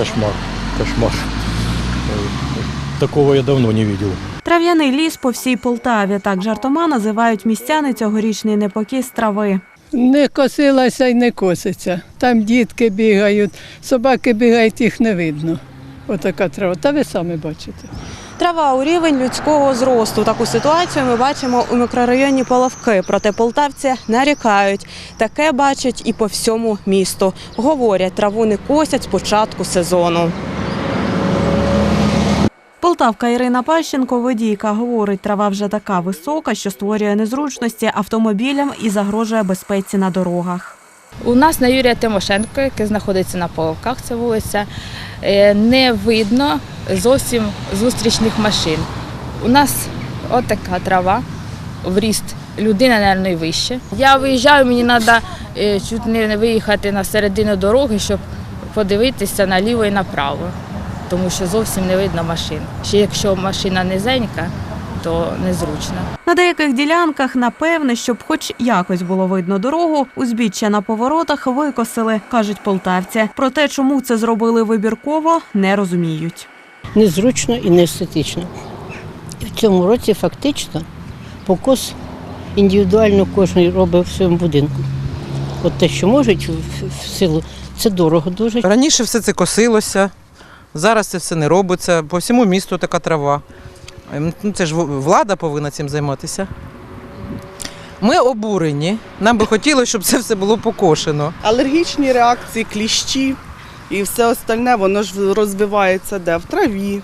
кошмар, кошмар. Такого я давно не видел. Трав'яний ліс по всій Полтаві. Так жартома називають містяни цьогорічний непокій з трави. Не косилася і не коситься. Там дітки бігають, собаки бігають, їх не видно. Отака трава. Та ви самі бачите. Трава у рівень людського зросту. Таку ситуацію ми бачимо у мікрорайоні Половки. Проте полтавці нарікають. Таке бачать і по всьому місту. Говорять, траву не косять з початку сезону. Полтавка Ірина Пащенко, водійка, говорить, трава вже така висока, що створює незручності автомобілям і загрожує безпеці на дорогах. У нас на Юрія Тимошенко, який знаходиться на Половках, це вулиця, е, не видно зовсім зустрічних машин. У нас отака трава, в ріст людина, мабуть, і вище. Я виїжджаю, мені треба чуть не виїхати на середину дороги, щоб подивитися наліво і направо, тому що зовсім не видно машин. Ще якщо машина низенька, то незручно. На деяких ділянках, напевне, щоб хоч якось було видно дорогу, узбіччя на поворотах викосили, кажуть полтавці. Проте, чому це зробили вибірково, не розуміють. незручно і не естетично. В цьому році фактично покос індивідуально кожен робить в своєму будинку. От те, що можуть в силу, це дорого дуже. Раніше все це косилося, зараз це все не робиться. По всьому місту така трава. Ну, це ж влада повинна цим займатися. Ми обурені. Нам би хотілося, щоб це все було покошено. алергічні реакції, кліщі і все остальне, воно ж розвивається де? В траві.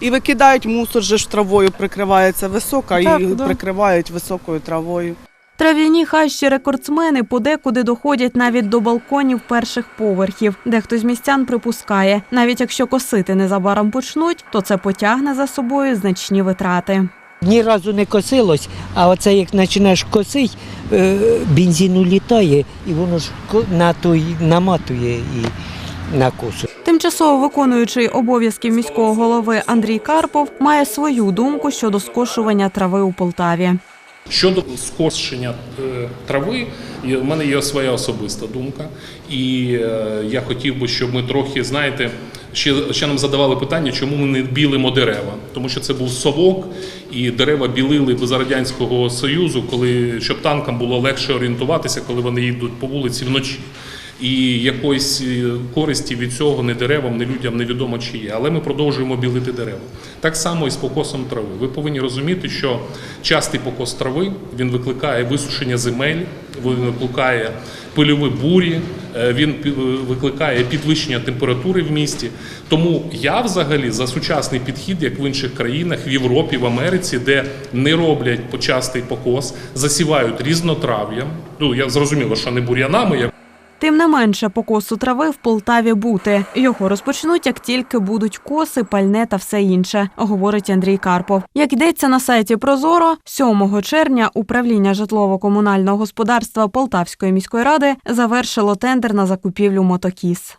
І викидають мусор, же ж травою прикривається висока, Так, і да. прикривають високою травою. Трав'яні хащі рекордсмени подекуди доходять навіть до балконів перших поверхів. Дехто з містян припускає, навіть якщо косити незабаром почнуть, то це потягне за собою значні витрати. Ні разу не косилось, а оце як починаєш косити, е, бензину літає і воно ж на той наматує і на косу. Тимчасово виконуючий обов'язки міського голови Андрій Карпов має свою думку щодо скошування трави у Полтаві. Щодо скошення е, трави, в мене є своя особиста думка, і е, я хотів би, щоб ми трохи, знаєте, ще, ще нам задавали питання, чому ми не білимо дерева. Тому що це був совок, і дерева білили за радянського союзу, коли щоб танкам було легше орієнтуватися, коли вони їдуть по вулиці вночі. І якоїсь е, користі від цього не деревам, не людям невідомо чи є. Але ми продовжуємо білити дерева. Так само і з покосом трави. Ви повинні розуміти, що частий покос трави він викликає висушення земель, він викликає пильові бурі, е, він викликає підвищення температури в місті. Тому я взагалі за сучасний підхід, як в інших країнах, в Європі, в Америці, де не роблять почастий покос, засівають різнотрав'ям. Ну я зрозуміло, що не бур'янами, як Тим не менше, покосу трави в Полтаві бути. Його розпочнуть, як тільки будуть коси, пальне та все інше, говорить Андрій Карпов. Як йдеться на сайті Прозоро, 7 червня управління житлово-комунального господарства Полтавської міської ради завершило тендер на закупівлю мотокіз.